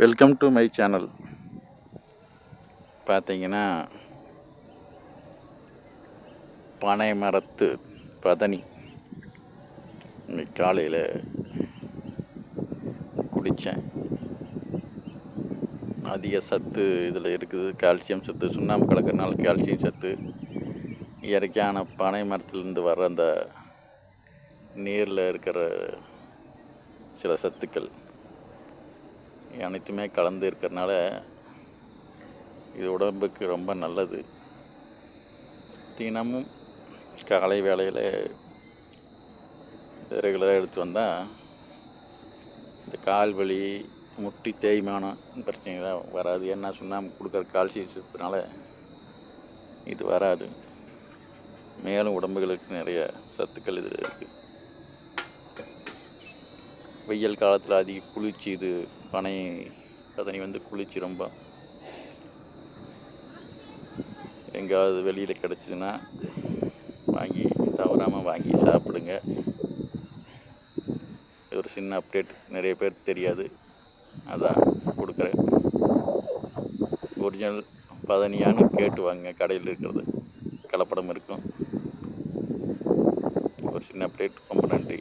Welcome to my channel பார்த்தீங்கன்னா பனை மரத்து பதனி. இன்னைக்கு காலையில் குடித்தேன் அதிக சத்து இதில் இருக்குது. கால்சியம் சத்து சுண்ணாம்பு கலக்கிறனால கால்சியம் சத்து. இயற்கையான பனை மரத்துலேருந்து வர்ற அந்த நீரில் இருக்கிற சில சத்துக்கள். அனைத்துமே கலந்து இருக்கிறனால இது உடம்புக்கு ரொம்ப நல்லது. தினமும் காலை வேளையில் ரெகுலராக எடுத்து வந்தால் இந்த கால் வலி முட்டி தேய்மானம் பிரச்சனைலாம் வராது. ஏன்னா சுண்ணாம்பு கொடுக்குற கால்சியம் சத்துனால இது வராது. மேலும் உடம்புகளுக்கு நிறைய சத்துக்கள் இதில் இருக்குது வெயில் காலத்தில் அதிக குளிர்ச்சி இது பனை பதனி வந்து குளிர்ச்சி ரொம்ப. எங்கேயாவது வெளியில் கிடச்சிதுன்னா வாங்கி தவறாமல் வாங்கி சாப்பிடுங்க. ஒரு சின்ன அப்டேட் நிறைய பேர் தெரியாது. அதான் கொடுக்குறேன். ஒரிஜினல் பதனியான்னு கேட்டு வாங்க கடையில் இருக்கிறது கலப்படம் இருக்கும். ஒரு சின்ன அப்டேட் ரொம்ப நன்றி.